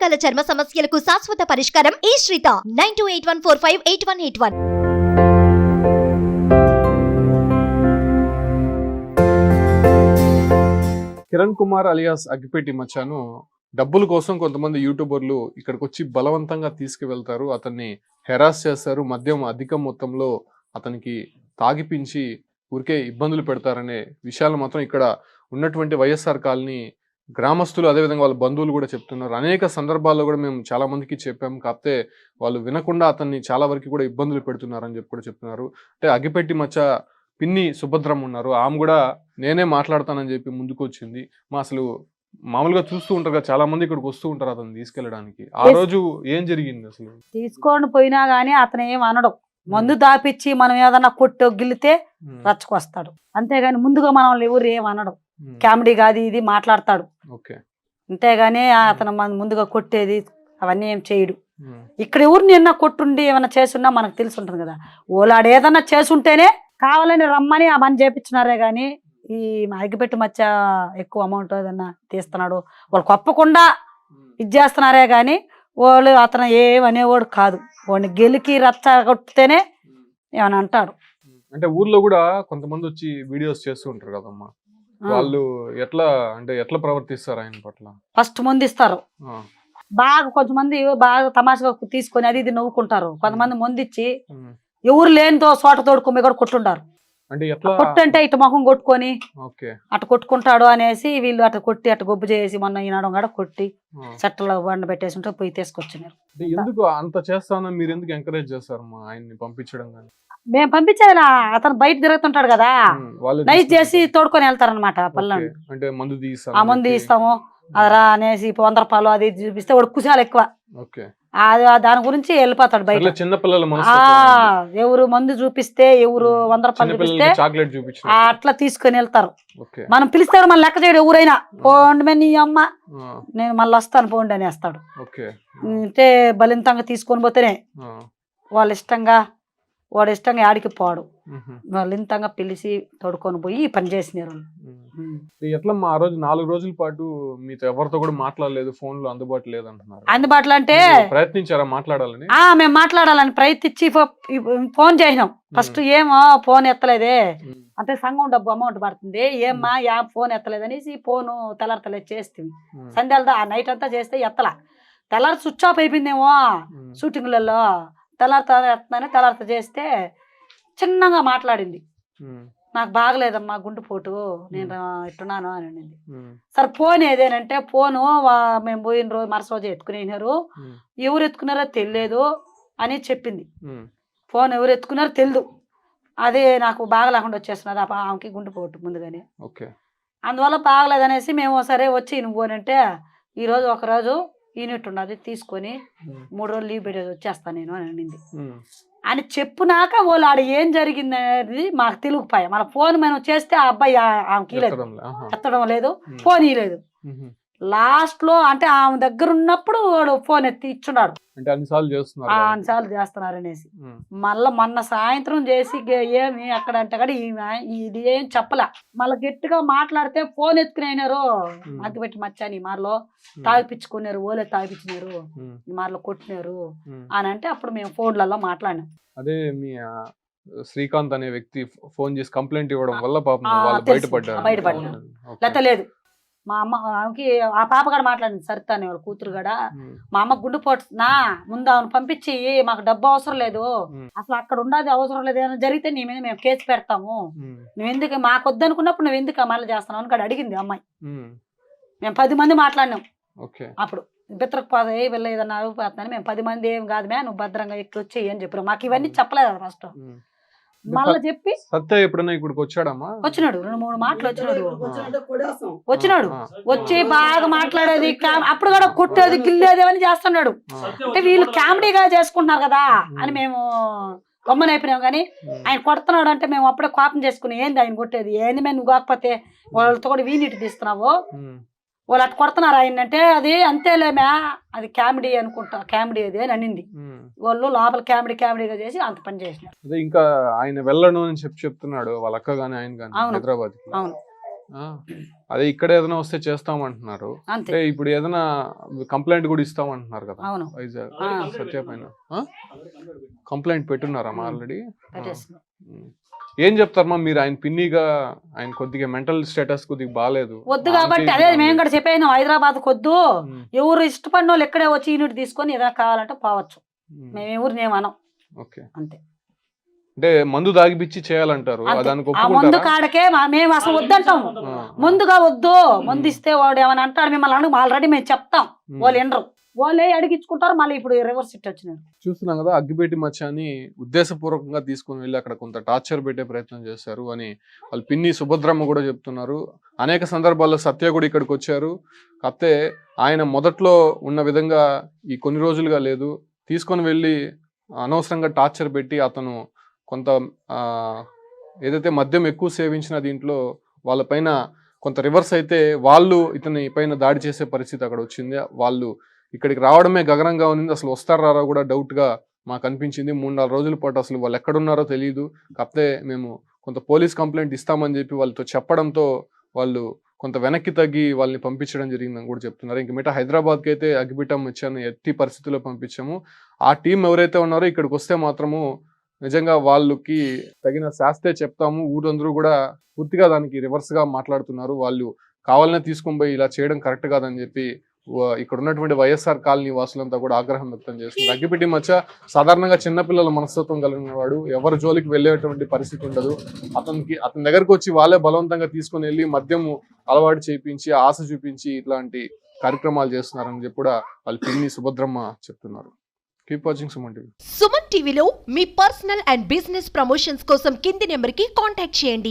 రకాల చర్మ సమస్యలకు శాశ్వత పరిష్కారం ఈ శ్రీత. Nine two eight one four five eight one eight one. Kiran Kumar alias అగ్గిపెట్టి మచ్చాను డబ్బుల కోసం కొంతమంది యూట్యూబర్లు ఇక్కడికి వచ్చి బలవంతంగా తీసుకువెళ్తారు. అతన్ని హెరాస్ చేస్తారు. మద్యం అధిక మొత్తంలో అతనికి తాగిపించి ఊరికే ఇబ్బందులు పెడతారనే విషయాలు మాత్రం ఇక్కడ ఉన్నటువంటి వైఎస్ఆర్ కాలనీ గ్రామస్తులు అదేవిధంగా వాళ్ళ బంధువులు కూడా చెప్తున్నారు. అనేక సందర్భాల్లో కూడా మేము చాలా మందికి చెప్పాము కాకపోతే వాళ్ళు వినకుండా అతన్ని చాలా వరకు కూడా ఇబ్బందులు పెడుతున్నారని చెప్పి కూడా చెప్తున్నారు. అంటే అగ్గిపెట్టి మచ్చ పిన్ని సుభద్రమ్మ ఉన్నారు. ఆమె కూడా నేనే మాట్లాడతానని చెప్పి ముందుకు వచ్చింది మా అసలు మామూలుగా చూస్తూ ఉంటారు కదా చాలా మంది ఇక్కడికి వస్తూ ఉంటారు అతను తీసుకెళ్ళడానికి. ఆ. రోజు ఏం జరిగింది అసలు? తీసుకొని పోయినా గానీ అతను ఏం అనడు. మందు దాపిచ్చి మనం ఏదన్నా కొట్టి గిల్లితే రచ్చకొస్తాడు. అంతేగాని ముందుగా మనం ఎవరు ఏం అనడు. కామెడీ కాదు ఇది మాట్లాడతాడు. అంతేగాని అతను మన ముందుగా కొట్టేది అవన్నీ ఏం చేయడు. ఉమ్, ఇక్కడ ఎవరు నిన్న కొట్టుండి ఏమైనా చేసున్నా మనకు తెలిసి ఉంటుంది కదా. ఓలాడు ఏదన్నా చేసుంటేనే కావాలని రమ్మని ఆ పని చేపించినారే కానీ ఈ అగ్గిపెట్టి మచ్చ ఎక్కువ అమౌంట్ ఏదన్నా తీస్తున్నాడు. వాళ్ళు కొప్పకుండా ఇది చేస్తున్నారే కానీ వాళ్ళు అతను ఏమనేవాడు కాదు. వాడిని గెలికి రచ్చ కొట్టితేనే ఏమని అంటాడు. అంటే ఊర్లో కూడా కొంతమంది వచ్చి వీడియోస్ చేస్తూ ఉంటారు కదమ్మా. వాళ్ళు ఎట్లా అంటే ఎట్లా ప్రవర్తిస్తారు ఆయన పట్ల? ఫస్ట్ ముందు ఇస్తారు. బాగా కొంతమంది బాగా తమాషగా తీసుకొని అది ఇది నవ్వుకుంటారు. కొంతమంది ముందు ఇచ్చి ఎవరు లేనితో చోట తోడుకొని కూడా కొట్టుంటారు అంటే ఎట్లా? కొట్టు అంటే ఇటు ముఖం కొట్టుకొని అటు కొట్టుకుంటాడు అనేసి వీళ్ళు అటు కొట్టి అటు గొబ్బు చేసి మొన్న ఈనాడు కూడా కొట్టి ఆ. చెట్టలో బండ పెట్టేసి ఉంటే పోయి తీసుకొచ్చినారు. అంటే ఎందుకు అంత చేస్తానని మీరు ఎందుకు ఎంకరేజ్ చేస్తారమ్మా ఆయన్ని పంపించడం కానీ? మేము పంపించేది అతను బయట తిరుగుతుంటాడు కదా. నైట్ చేసి తోడుకొని వెళ్తారనమాట పల్లెని అంటే మందు తీస్తాను ఆ మంది ఇస్తాము అదరా అనేసి వంద రూపాయలు అది చూపిస్తే వాడు కుశాలు ఎక్కువ. ఆ దాని గురించి వెళ్ళిపోతాడు బయట. అట్లా చిన్న పిల్లల ఆ మనసు ఎవరు మందు చూపిస్తే ఎవరు వంద రూపాయలు చూపిస్తే చాక్లెట్ అట్లా తీసుకొని వెళ్తారు. మనం పిలిస్తే మన లెక్క చేయడు ఎవరైనా. పోండి మే నీ అమ్మ. నేను మళ్ళీ వస్తాను పోండి అనేస్తాడు. ఓకే. అంటే బలింతంగా తీసుకొని పోతేనే వాళ్ళ ఇష్టంగా వాడు ఇష్టంగా ఆడికి పోడు. వాళ్ళు ఇంతంగా పిలిచి తోడుకొని పోయి పని చేసినారు. మ్. ఎట్లమ్మా ఆ రోజు నాలుగు రోజుల పాటు మీతో ఎవరితో కూడా మాట్లాడలేదు ఫోన్లో అందుబాటు లేదంటున్నారు. అందుబాటులో అంటే ప్రయత్నించారా మాట్లాడాలని? ఆ మేము మాట్లాడాలని ప్రయత్నించి ఫోన్ చేసినాం. ఫస్ట్ ఏమో ఫోన్ ఎత్తలేదే. అంటే సంఘం డబ్బు అమౌంట్ పడుతుంది. ఏమ్మా యా ఫోన్ ఎత్తలేదనేసి ఫోను తెల్లారతలేదు చేస్తుంది సంధ్యాలతో ఆ నైట్ అంతా చేస్తే ఎత్తలా. తెల్లారి స్విచ్ ఆఫ్ అయిపోయిందేమో షూటింగ్లలో. తెల్లారితో ఎత్తనని తెల్లారితో చేస్తే చిన్నగా మాట్లాడింది. నాకు బాగలేదమ్మా గుండెపోటు నేను ఇట్టున్నాను అని అనింది. సరే ఫోన్ ఏదేనంటే ఫోను మేము పోయిన రోజు మరుస రోజు ఎత్తుకునేనారు ఎవరు ఎత్తుకున్నారో తెలియదు అని చెప్పింది. ఫోన్ ఎవరు ఎత్తుకున్నారో తెలియదు అదే నాకు బాగా లేకుండా వచ్చేస్తున్నది ఆ ఆమెకి గుండెపోటు ముందుగానే. ఓకే. అందువల్ల బాగలేదనేసి మేము సరే వచ్చి నువ్వు అంటే ఈరోజు ఒకరోజు యూనిట్ ఉన్నది తీసుకొని మూడు రోజులు లీవ్ పెట్టేసి వచ్చేస్తాను నేను అని అనింది. అని చెప్పినాక వాళ్ళు ఆడ ఏం జరిగింది అనేది మాకు తెలియకపోయా మన ఫోన్ మనం చేస్తే ఆ అబ్బాయి ఆమెకి లేదు. ఎత్తడం లేదు ఫోన్ ఇవ్వలేదు లాస్ట్లో అంటే ఆమె దగ్గర ఉన్నప్పుడు వాడు ఫోన్ ఎత్తి ఇచ్చున్నాడు. అంటే అన్నిసార్లు చేస్తున్నారు. అన్నిసార్లు చేస్తున్నారు అనేసి. మళ్ళా మొన్న సాయంత్రం చేసి ఏమి అక్కడ అంటే కూడా ఇది ఏం చెప్పలే. మళ్ళీ గట్టిగా మాట్లాడితే ఫోన్ ఎత్తుకునేనారు. మ్, అగ్గిపెట్టి మచ్చాని ఈ మార్లో తాగిపించుకున్నారు ఓలే తాగిపించినారు ఈ మార్లో కొట్టినారు. అని అంటే అప్పుడు మేము ఫోన్లలో మాట్లాడినాం. అదే మీ శ్రీకాంత్ అనే వ్యక్తి ఫోన్ చేసి కంప్లైంట్ ఇవ్వడం వల్ల పాపం. బయటపడ్డారు. బయటపడ్డారు. లేకపోతే లేదు. మా అమ్మ ఆమెకి ఆ పాప కూడా మాట్లాడింది సరిత అనే వాళ్ళ కూతురు కూడా మ్, అమ్మ గుండు నా ముందు ఆమెను పంపించి మాకు డబ్బు అవసరం లేదు. అసలు అక్కడ ఉండదు అవసరం లేదు ఏమైనా జరిగితే నీ మీద మేము కేసు పెడతాము. నువ్వు ఎందుకు మాకు వద్దనుకున్నప్పుడు నువ్వు ఎందుకు మళ్ళీ చేస్తున్నావు అని అడిగింది అమ్మాయి. మేము పది మంది మాట్లాడినాం. అప్పుడు బిత్రకపోతే ఏ వెళ్ళ ఏదన్నా మేము పది మంది ఏం కాదు మే నువ్వు భద్రంగా ఎక్కి వచ్చేయి అని చెప్పారు మాకు ఇవన్నీ చెప్పలేదు ఫస్ట్. మళ్ళీ చెప్పి సత్య ఎప్పుడైనా ఇక్కడికి వచ్చాడమ్మా? వచ్చినాడు. రెండు మూడు మాటలు వచ్చినాడు. వచ్చినాడు. వచ్చి బాగా మాట్లాడేది అప్పుడు కూడా కొట్టేది గిల్లేది అని చేస్తున్నాడు. అంటే వీళ్ళు కామెడీగా చేసుకుంటున్నారు కదా అని మేము గమ్మన అయిపోయినాం కానీ ఆయన కొడుతున్నాడు అంటే మేము అప్పుడే కోపం చేసుకుని ఏంది ఆయన కొట్టేది? ఏంది మేము నువ్వు కాకపోతే వాళ్ళతో కూడా వీనిటి తీస్తున్నావు? వాళ్ళు అటు కొడుతున్నారు ఆయన అంటే అది అంతేలేమే అది కామెడీ అనుకుంటా కామెడీ అది అని అనింది. వాళ్ళు లోపల కామెడీ కామెడీగా చేసి అంత పని చేసినారు. అదే ఇంకా ఆయన వెళ్ళను అని చెప్పి చెప్తున్నాడు వాళ్ళ అక్క గాని ఆయన గాని అవును. హైదరాబాద్ అవును. అదే ఇక్కడ ఏదైనా వస్తే చేస్తామంటున్నారు. అంటే ఇప్పుడు ఏదైనా కంప్లైంట్ కూడా ఇస్తామంటున్నారు కదా. అవును. వైజాగ్. ఆ. సత్య పైన కంప్లైంట్ పెట్టున్నారమ్మా ఆల్రెడీ. ఏం చెప్తారమ్మా? మీరు ఆయన పిన్నిగా ఆయన కొద్దిగా మెంటల్ స్టేటస్ కొద్దిగా బాగాలేదు వద్దు కాబట్టి అదే మేము కూడా చెప్పాను హైదరాబాద్ వద్దు. ఎవరు ఇష్టపడిన వాళ్ళు ఎక్కడే వచ్చి యూనిట్ తీసుకొని ఏదైనా కావాలంటే పోవచ్చు. మేము. ఎవరిని ఏమనం ఓకే. అంతే. అంటే మందు దాగిపిచ్చి చేయాలంటారు. మందు కాడకే మేము అసలు వద్దంటాం ఆ, ముందుగా వద్దు. మందు ఇస్తే వాడు ఏమైనా అంటాడు? మిమ్మల్ని ఆల్రెడీ మేము చెప్తాం. వాళ్ళు వినరు. వాళ్ళే అడిగించుకుంటారు మళ్ళీ ఇప్పుడు రివర్స్ ఇట్ వచ్చినారు. చూస్తున్నాం కదా అగ్గిపెట్టి మచ్చాని ఉద్దేశపూర్వకంగా తీసుకుని వెళ్ళి అక్కడ కొంత టార్చర్ పెట్టే ప్రయత్నం చేశారు అని వాళ్ళు పిన్ని సుభద్రమ్మ కూడా చెప్తున్నారు. అనేక సందర్భాల్లో సత్య కూడా ఇక్కడికి వచ్చారు. కాకపోతే ఆయన మొదట్లో ఉన్న విధంగా ఈ కొన్ని రోజులుగా లేదు. తీసుకొని వెళ్ళి అనవసరంగా టార్చర్ పెట్టి అతను కొంత ఏదైతే మద్యం ఎక్కువ సేవించిన దీంట్లో వాళ్ళపైన కొంత రివర్స్ అయితే వాళ్ళు ఇతని పైన దాడి చేసే పరిస్థితి అక్కడ వచ్చింది. వాళ్ళు ఇక్కడికి రావడమే గగనంగా ఉంది అసలు వస్తారా కూడా డౌట్గా మాకు అనిపించింది. మూడు నాలుగు రోజుల పాటు అసలు వాళ్ళు ఎక్కడున్నారో తెలియదు కాకపోతే మేము కొంత పోలీస్ కంప్లైంట్ ఇస్తామని చెప్పి వాళ్ళతో చెప్పడంతో వాళ్ళు కొంత వెనక్కి తగ్గి వాళ్ళని పంపించడం జరిగిందని కూడా చెప్తున్నారు. ఇంక మిగతా హైదరాబాద్కి అయితే అగ్గిపిటం ఇచ్చాను ఎట్టి పరిస్థితుల్లో పంపించాము. ఆ టీం ఎవరైతే ఉన్నారో ఇక్కడికి వస్తే మాత్రము నిజంగా వాళ్ళకి తగిన శాస్తే చెప్తాము. ఊరందరూ కూడా పూర్తిగా దానికి రివర్స్గా మాట్లాడుతున్నారు. వాళ్ళు కావాలనే తీసుకొని పోయి ఇలా చేయడం కరెక్ట్ కాదని చెప్పి ఇక్కడ ఉన్నటువంటి వైఎస్ఆర్ కాలనీ వాసులంతా కూడా ఆగ్రహం వ్యక్తం చేస్తున్నారు. అగ్గిపెట్టి మధ్య సాధారణంగా చిన్నపిల్లల మనస్తత్వం కలిగిన వాడు ఎవరి జోలికి వెళ్ళేటువంటి పరిస్థితి ఉండదు. అతనికి అతని దగ్గరకు వచ్చి వాళ్ళే బలవంతంగా తీసుకొని వెళ్ళి మద్యము అలవాటు చేయించి ఆశ చూపించి ఇట్లాంటి కార్యక్రమాలు చేస్తున్నారని చెప్పి కూడా వాళ్ళ పిన్ని సుభద్రమ్మ చెప్తున్నారు. Keep watching Suman TV. Suman టీవీలో మీ పర్సనల్ అండ్ బిజినెస్ ప్రమోషన్స్ కోసం కింది నెంబర్కి కాంటాక్ట్ చేయండి.